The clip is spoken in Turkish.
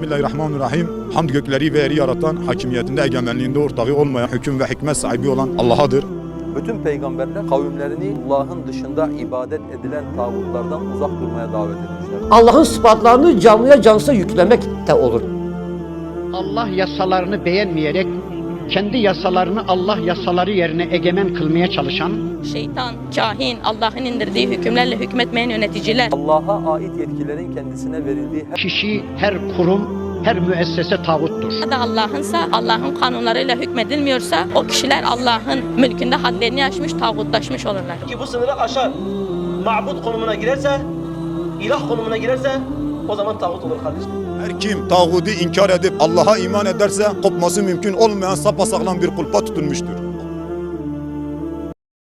Bismillahirrahmanirrahim. Hamd gökleri ve yeri yaratan, hakimiyetinde, egemenliğinde ortağı olmayan, hüküm ve hikmet sahibi olan Allah'adır. Bütün peygamberler kavimlerini Allah'ın dışında ibadet edilen tağutlardan uzak durmaya davet etmişler. Allah'ın sıfatlarını canlıya cansıza yüklemek de olur. Allah yasalarını beğenmeyerek kendi yasalarını Allah yasaları yerine egemen kılmaya çalışan, Şeytan, kahin, Allah'ın indirdiği hükümlerle hükmetmeyen yöneticiler. Allah'a ait yetkilerin kendisine verildiği her kişi, her kurum, her müessese tağuttur. Ya da Allah'ınsa, Allah'ın kanunlarıyla hükmedilmiyorsa o kişiler Allah'ın mülkünde hadlerini aşmış, tağutlaşmış olurlar. ki bu sınırı aşar, ma'bud konumuna girerse, ilah konumuna girerse o zaman tağut olur kardeşim. Her kim tağudu inkar edip Allah'a iman ederse kopması mümkün olmayan sapasağlam bir kulpa tutulmuştur.